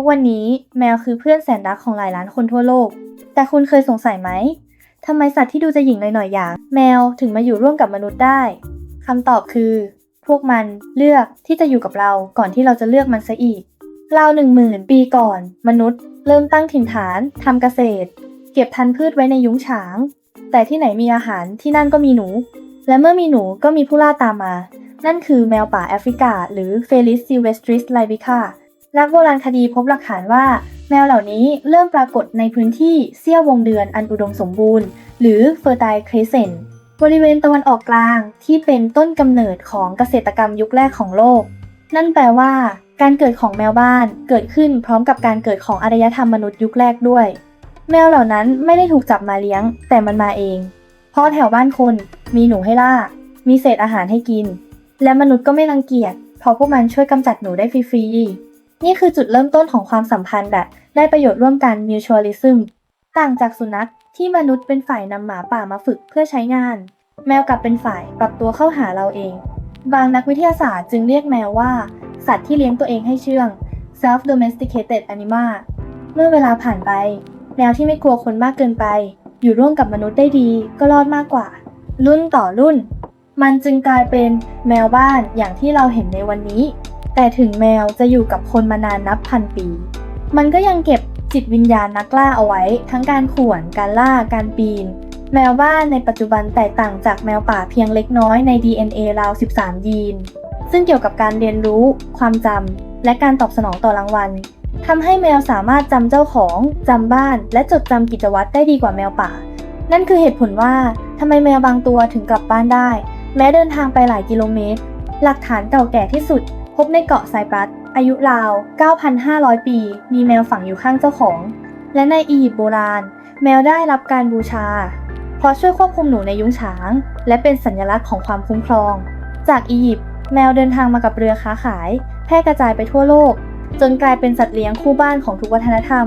ทุกวันนี้แมวคือเพื่อนแสนรักของหลายล้านคนทั่วโลก แต่คุณเคยสงสัยไหมทำไมสัตว์ที่ดูจะหยิ่งหน่อยๆอย่าง แมวถึงมาอยู่ร่วมกับมนุษย์ได้คำตอบคือ พวกมันเลือกที่จะอยู่กับเราก่อนที่เราจะเลือกมันซะอีกราวหนึ่งหมื่นปีก่อน มนุษย์ เริ่มตั้งถิ่นฐานทำเกษตร เก็บพันพืชไว้ในยุ้งฉาง แต่ที่ไหนมีอาหารที่นั่นก็มีหนู และเมื่อมีหนูก็มีผู้ล่าตามมา นั่นคือแมวป่าแอฟริกา หรือ Felis silvestris libica นักโบราณคดีพบหลักฐานว่า แมวเหล่านี้เริ่มปรากฏในพื้นที่เสี้ยววงเดือนอันอุดมสมบูรณ์ หรือ Fertile Crescent บริเวณตะวันออกกลางที่เป็นต้นกำเนิดของเกษตรกรรมยุคแรกของโลก นั่นแปลว่า การเกิดของแมวบ้านเกิดขึ้นพร้อมกับการเกิดของอารยธรรมมนุษย์ยุคแรกด้วย แมวเหล่านั้นไม่ได้ถูกจับมาเลี้ยง แต่มันมาเอง เพราะแถวบ้านคนมีหนูให้ล่า มีเศษอาหารให้กิน และมนุษย์ก็ไม่รังเกียจเพราะพวกมันช่วยกำจัดหนูได้ฟรีๆ นี่คือจุดเริ่มต้นของความสัมพันธ์แบบได้ประโยชน์ร่วมกัน mutualism ต่างจากสุนัขที่มนุษย์เป็นฝ่ายนำหมาป่ามาฝึกเพื่อใช้งาน แมวกลับเป็นฝ่ายปรับตัวเข้าหาเราเอง บางนักวิทยาศาสตร์จึงเรียกแมวว่า สัตว์ที่เลี้ยงตัวเองให้เชื่อง self domesticated animal เมื่อเวลาผ่านไป แมวที่ไม่กลัวคนมากเกินไป อยู่ร่วมกับมนุษย์ได้ดีก็รอดมากกว่า รุ่นต่อรุ่น มันจึงกลายเป็นแมวบ้านอย่างที่เราเห็นในวันนี้ แต่ถึงแมวจะอยู่กับคนมานานนับพันปี มันก็ยังเก็บจิตวิญญาณนักล่าเอาไว้ ทั้งการข่วน การล่า การปีน แมวบ้านในปัจจุบันแตกต่างจากแมวป่าเพียงเล็กน้อยใน DNA ราว 13 ยีน ซึ่งเกี่ยวกับการเรียนรู้ ความจำ และการตอบสนองต่อรางวัลทำให้แมวสามารถจำเจ้าของจำบ้าน และจดจำกิจวัตรได้ดีกว่าแมวป่า นั่นคือเหตุผลว่าทำไมแมวบางตัวถึงกลับบ้านได้ แม้เดินทางไปหลายกิโลเมตร หลักฐานเก่าแก่ที่สุด พบในเกาะไซปรัส อายุราว 9,500 ปี มีแมวฝังอยู่ข้างเจ้าของ และในอียิปต์โบราณ แมวได้รับการบูชา เพราะช่วยควบคุมหนูในยุ้งฉาง และเป็นสัญลักษณ์ของความคุ้มครอง จากอียิปต์แมวเดินทางมากับเรือค้าขาย แพร่กระจายไปทั่วโลก จนกลายเป็นสัตว์เลี้ยงคู่บ้านของทุกวัฒนธรรม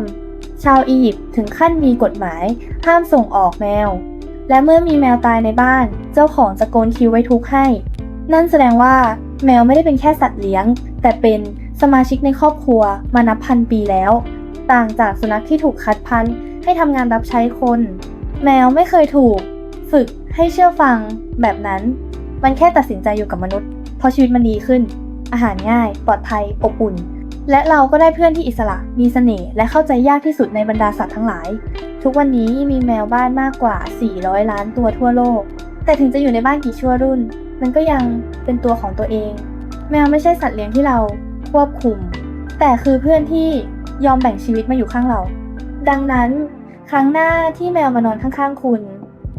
ชาวอียิปต์ถึงขั้นมีกฎหมาย ห้ามส่งออกแมว และเมื่อมีแมวตายในบ้าน เจ้าของจะโกนคิวไว้ทุกข์ให้ นั่นแสดงว่า แมวไม่ได้เป็นแค่สัตว์เลี้ยง แต่เป็นสมาชิกในครอบครัวมานับพันปีแล้ว ต่างจากสุนัขที่ถูกคัดพันธุ์ให้ทำงานรับใช้คน แมวไม่เคยถูก ฝึกให้เชื่อฟังแบบนั้น มันแค่ตัดสินใจอยู่กับมนุษย์ เพราะชีวิตมันดีขึ้น อาหารง่าย ปลอดภัย อบอุ่น และเราก็ได้เพื่อนที่อิสระ มีเสน่ห์และเข้าใจยากที่สุดในบรรดาสัตว์ทั้งหลาย ทุกวันนี้มีแมวบ้านมากกว่า 400 ล้านตัวทั่วโลก แต่ถึงจะอยู่ในบ้านกี่ชั่วรุ่น มันก็ยังเป็นตัวของตัวเอง แมวไม่ใช่สัตว์เลี้ยงที่เราควบคุม แต่คือเพื่อนที่ยอมแบ่งชีวิตมาอยู่ข้างเรา ดังนั้นครั้งหน้าที่แมวมานอนข้างๆคุณ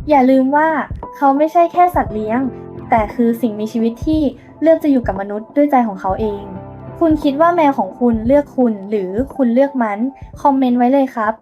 อย่าลืมว่าเขาไม่ใช่แค่สัตว์เลี้ยง แต่คือสิ่งมีชีวิตที่เลือกจะอยู่กับมนุษย์ด้วยใจของเขาเอง คุณคิดว่าแมวของคุณเลือกคุณหรือคุณเลือกมัน คอมเมนต์ไว้เลยครับ